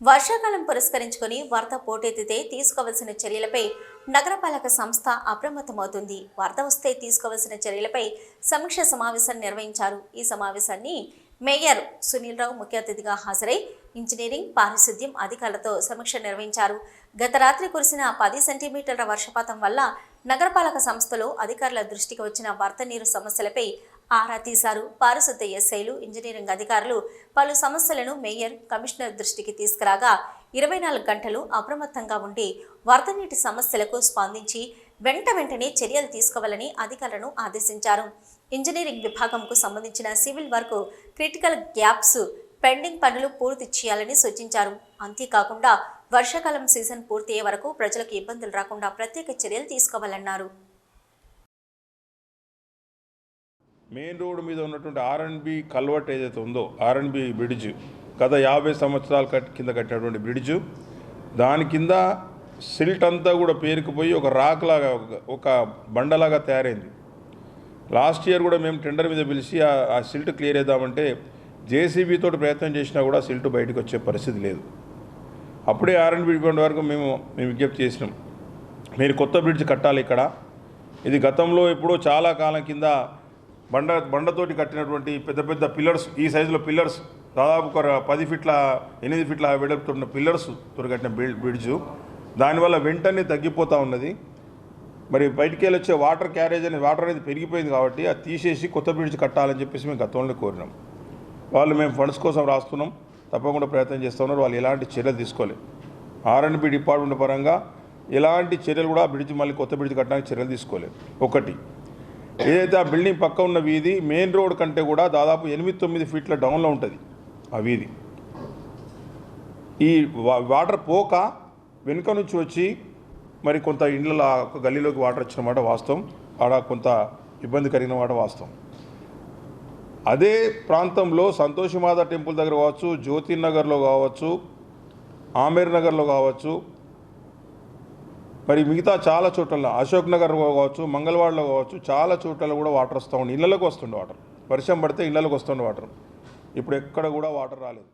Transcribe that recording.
వర్షాకాలం పురస్కరించుకొని వరద పోటెత్తితే తీసుకోవలసిన చర్యలపై నగరపాలక సంస్థ అప్రమత్తమవుతుంది. వరద వస్తే తీసుకోవలసిన చర్యలపై సమీక్ష సమావేశం నిర్వహించారు. ఈ సమావేశాన్ని మేయర్ సునీల్ రావు ముఖ్య అతిథిగా హాజరై ఇంజనీరింగ్ పారిశుద్ధ్యం అధికారులతో సమీక్ష నిర్వహించారు. గత రాత్రి కురిసిన పది సెంటీమీటర్ల వర్షపాతం వల్ల నగరపాలక సంస్థలో అధికారుల దృష్టికి వచ్చిన వరద నీరు సమస్యలపై ఆరా తీశారు. పారిశుద్ధ ఎస్ఐలు ఇంజనీరింగ్ అధికారులు పలు సమస్యలను మేయర్ కమిషనర్ దృష్టికి తీసుకురాగా ఇరవై నాలుగు గంటలు అప్రమత్తంగా ఉండి వరద నీటి సమస్యలకు స్పందించి వెంట వెంటనే చర్యలు తీసుకోవాలని అధికారులను ఆదేశించారు. ఇంజనీరింగ్ విభాగంకు సంబంధించిన civil work critical gaps pending పనులు పూర్తి చేయాలని సూచించారు. అంతేకాకుండా వర్షాకాలం సీజన్ పూర్తయ్యే వరకు ప్రజలకు ఇబ్బందులు రాకుండా ప్రత్యేక చర్యలు తీసుకోవాలన్నారు. మెయిన్ రోడ్ మీద ఉన్నటువంటి ఆర్ఎన్బి కల్వర్ట్ ఏదైతే ఉందో ఆర్ఎన్బి బ్రిడ్జ్ గత యాభై సంవత్సరాల కట్- కింద కట్టినటువంటి బ్రిడ్జ్ దాని కింద సిల్ట్ అంతా కూడా పేరుకుపోయి ఒక రాక్ లాగా ఒక- ఒక బండలాగా తయారైంది. లాస్ట్ ఇయర్ కూడా మేము టెండర్ మీద పిలిచి ఆ- సిల్ట్ క్లియర్ చేద్దామంటే జేసీబీ తోటి ప్రయత్నం చేసినా కూడా సిల్ట్ బయటకు వచ్చే పరిస్థితి లేదు. అప్పుడే ఆర్ఎన్బి డిపార్ట్మెంట్ వరకు మేము మేము విజ్ఞప్తి చేసినాం. మీరు కొత్త బ్రిడ్జ్ కట్టాలి ఇక్కడ. ఇది గతంలో ఎప్పుడో చాలా కాలం కింద బండ బండతోటి కట్టినటువంటి పెద్ద పెద్ద పిల్లర్స్ ఈ సైజులో పిల్లర్స్ దాదాపు ఒక పది ఫీట్ల ఎనిమిది ఫీట్ల వెడపుతున్న పిల్లర్స్ తోటి కట్టిన బ్రిడ్జ్. దానివల్ల వెంటనే తగ్గిపోతూ ఉన్నది. మరి బయటికి వెళ్ళి వచ్చే వాటర్ క్యారేజ్ అనేది వాటర్ అనేది పెరిగిపోయింది కాబట్టి అది తీసేసి కొత్త బ్రిడ్జ్ కట్టాలని చెప్పేసి మేము గతంలో కోరినాం. వాళ్ళు మేము ఫండ్స్ కోసం రాస్తున్నాం. తప్పకుండా ప్రయత్నం చేస్తూ ఉన్నారు. వాళ్ళు ఎలాంటి చర్యలు తీసుకోలేదు. ఆర్ఎండ్బి డిపార్ట్మెంట్ పరంగా ఎలాంటి చర్యలు కూడా బ్రిడ్జ్ మళ్ళీ కొత్త బ్రిడ్జ్ కట్టడానికి చర్యలు తీసుకోలేదు. ఒకటి ఏదైతే ఆ బిల్డింగ్ పక్క ఉన్న వీధి మెయిన్ రోడ్ కంటే కూడా దాదాపు ఎనిమిది తొమ్మిది ఫీట్ల డౌన్లో ఉంటుంది ఆ వీధి. ఈ వా- వాటర్ పోక వెనుక నుంచి వచ్చి మరి కొంత ఇండ్ల ఒక గల్లీలోకి వాటర్ వచ్చిన మాట వాస్తవం. ఆడ కొంత ఇబ్బంది కలిగిన మాట వాస్తవం. అదే ప్రాంతంలో సంతోషమాత టెంపుల్ దగ్గర కావచ్చు జ్యోతి నగర్లో కావచ్చు ఆమేర్ నగర్లో కావచ్చు మరి మిగతా చాలా చోట్ల అశోక్ నగర్లో కావచ్చు మంగళవాడలో కావచ్చు చాలా చోట్ల కూడా వాటర్ వస్తూ ఉండి ఇళ్ళలోకి వస్తుండే వాటర్. వర్షం పడితే ఇళ్ళలోకి వస్తుండే వాటర్. ఇప్పుడు ఎక్కడ కూడా వాటర్ రాలేదు.